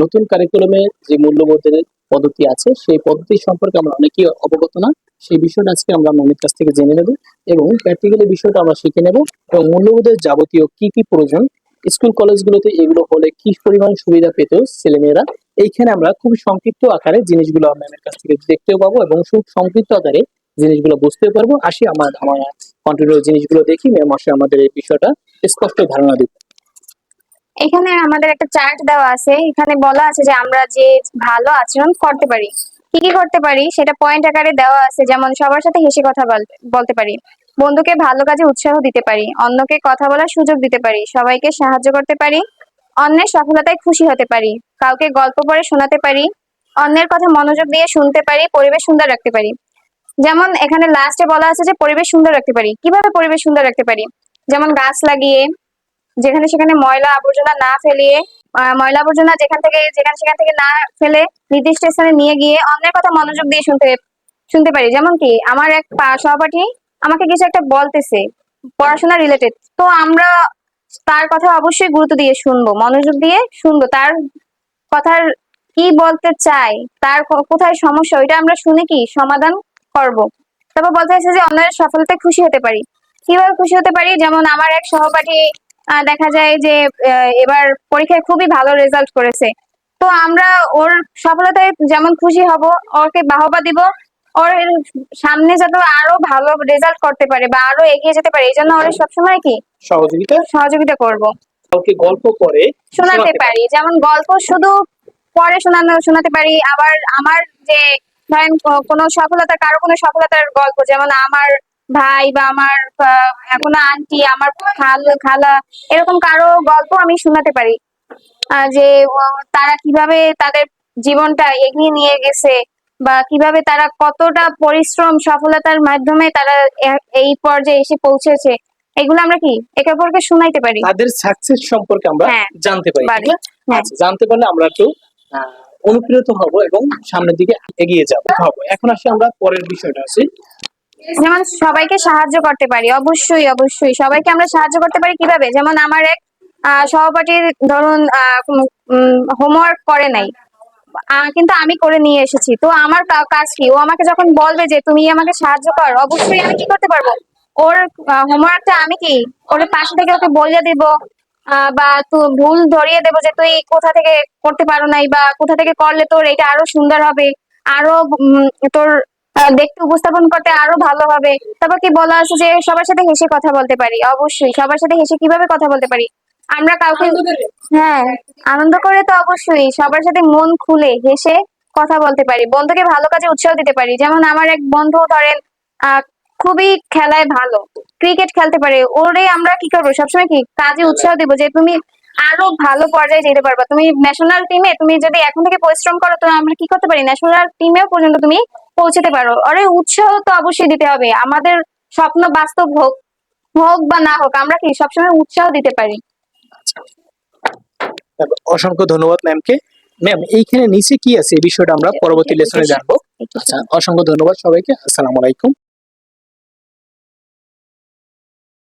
নতুন কারিকুলামে যে মূল্যবোধের পদ্ধতি আছে, সেই পদ্ধতি সম্পর্কে আমরা অনেকেই অবগত না। সেই বিষয়টা আজকে আমরা ম্যামের কাছ থেকে জেনে নেব এবং প্র্যাকটিক্যালি বিষয়টা আমরা শিখে নেব এবং মূল্যবোধের যাবতীয় কি কি প্রয়োজন স্কুল কলেজগুলোতে এগুলো হলে কি পরিমাণ সুবিধা পেত ছেলেমেয়েরা, এইখানে আমরা খুব সংক্ষিপ্ত আকারে জিনিসগুলো ম্যামের কাছ থেকে দেখতেও পাবো এবং খুব সংক্ষিপ্ত আকারে জিনিসগুলো বুঝতেও পারব। আসি আমার আমার কন্টিনিউ জিনিসগুলো দেখি ম্যাম আসে আমাদের এই বিষয়টা, স্পষ্ট ধারণা দিব এখানে আমাদের একটা চার্ট দেওয়া আছে। এখানে বলা আছে যে আমরা যে ভালো আচরণ করতে পারি। কি কি করতে পারি? সেটা পয়েন্ট আকারে দেওয়া আছে। যেমন সবার সাথে হেসে কথা বলতে পারি। বন্ধুকে ভালো কাজে উৎসাহ দিতে পারি। অন্যকে কথা বলার সুযোগ দিতে পারি। সবাইকে সাহায্য করতে পারি। অন্যের সফলতায় খুশি হতে পারি। কাউকে গল্প পড়ে শোনাতে পারি। অন্যের কথা মনোযোগ দিয়ে শুনতে পারি। পরিবেশ সুন্দর রাখতে পারি। যেমন এখানে লাস্টে বলা আছে যে পরিবেশ সুন্দর রাখতে পারি। কীভাবে পরিবেশ সুন্দর রাখতে পারি? যেমন গাছ লাগিয়ে যেখানে সেখানে ময়লা আবর্জনা না ফেলিয়ে ময়লা আবর্জনা যেখান থেকে, যেখানে সেখান থেকে না ফেলে নির্দিষ্ট স্থানে নিয়ে গিয়ে অন্যের কথা মনোযোগ দিয়ে শুনতে শুনতে পারি। যেমন কি, আমার এক সহপাঠী আমাকে কিছু একটা বলতেছে, পড়াশোনা রিলেটেড তো আমরা তার কথা অবশ্যই গুরুত্ব দিয়ে শুনব, মনোযোগ দিয়ে শুনব। তার কথার কি বলতে চাই, তার কোথায় সমস্যা, ওইটা আমরা শুনে কি সমাধান করব। তারপর বলতে চাইছে যে অন্যের সফলতায় খুশি হতে পারি। কীভাবে খুশি হতে পারি? যেমন আমার এক সহপাঠী দেখা যায় যে এবার পরীক্ষায় খুবই ভালো রেজাল্ট করেছে। তো আমরা ওর সফলতায় যেমন খুশি হব ওকে বাহবা দিব ওর সামনে যাতে আরও ভালো রেজাল্ট করতে পারে বা আরও এগিয়ে যেতে পারে এই জন্য ওর সবসময় কি? সহযোগিতা? সহযোগিতা করব। কাউকে গল্প করে শোনাতে পারি যেমন গল্প শুধু পরে শোনানো শোনাতে পারি আবার আমার যে ধরেন কোনো সফলতা কারও কোনো সফলতার গল্প যেমন আমার ভাই বা আমার কোনো আন্টি আমার খাল খালা এরকম কারও গল্প আমি শোনাতে পারি। যে তারা কীভাবে তাদের জীবনটা এগিয়ে নিয়ে গেছে বা কীভাবে তারা কতটা পরিশ্রম সফলতার মাধ্যমে তারা এই পর্যায়ে এসে পৌঁছেছে এগুলো আমরা কি একে অপরকে শোনাইতে পারি? তাদের সাকসেস সম্পর্কে আমরা হ্যাঁ, জানতে পারি? হ্যাঁ। আচ্ছা, জানতে পারলে আমরা একটু অনুপ্রেরিত হব এবং সামনের দিকে এগিয়ে যাব হব এখন আসি আমরা পরের বিষয়টা আছে যেমন সবাইকে সাহায্য করতে পারি, অবশ্যই অবশ্যই। সবাইকে আমরা সাহায্য করতে পারি কীভাবে? যেমন আমার এক সহপাঠীর ধরুন হোমওয়ার্ক করে নাই। কিন্তু আমি করে নিয়ে এসেছি। তো আমার কাজ কি? ও আমাকে যখন বলবে যে, তুমি আমাকে সাহায্য কর অবশ্যই আমি কি করতে পারব? ওর হোমওয়ার্কটা আমি কি? ওর পাশে থেকে ওকে বলে দিব বা তুই ভুল ধরিয়ে দেবো যে, তুই কোথা থেকে করতে পারো নাই, বা কোথা থেকে করলে তোর এটা আরও সুন্দর হবে, আরও তোর দেখতে উপস্থাপন করতে আরও ভালো হবে। তারপর কি বলা আছে যে সবার সাথে হেসে কথা বলতে পারি? অবশ্যই সবার সাথে হেসে কীভাবে কথা বলতে পারি? আমরা কাউকে হ্যাঁ আনন্দ করে তো অবশ্যই সবার সাথে মন খুলে হেসে কথা বলতে পারি বন্ধুকে ভালো কাজে উৎসাহ দিতে পারি। যেমন আমার এক বন্ধু ধরেন আহ খুবই খেলায় ভালো ক্রিকেট খেলতে পারে ওরে আমরা কি করব? সবসময় কি কাজে উৎসাহ দিব যে তুমি আরও ভালো পর্যায়ে যেতে পারবা। তুমি ন্যাশনাল টিমে তুমি যদি এখন থেকে পরিশ্রম করো তো আমরা কি করতে পারি? ন্যাশনাল টিমেও পর্যন্ত তুমি পৌঁছাতে পারো। আরে উৎসাহ তো অবশ্যই দিতে হবে। আমাদের স্বপ্ন বাস্তব হোক হোক বা না হোক আমরা কি সবসময় উৎসাহ দিতে পারি? অসংখ্য ধন্যবাদ ম্যামকে। ম্যাম এইখানে নিচে কি আছে? এই বিষয়টা আমরা পরবর্তী লেসনে জানব। আচ্ছা অসংখ্য ধন্যবাদ সবাইকে। আসসালামু আলাইকুম।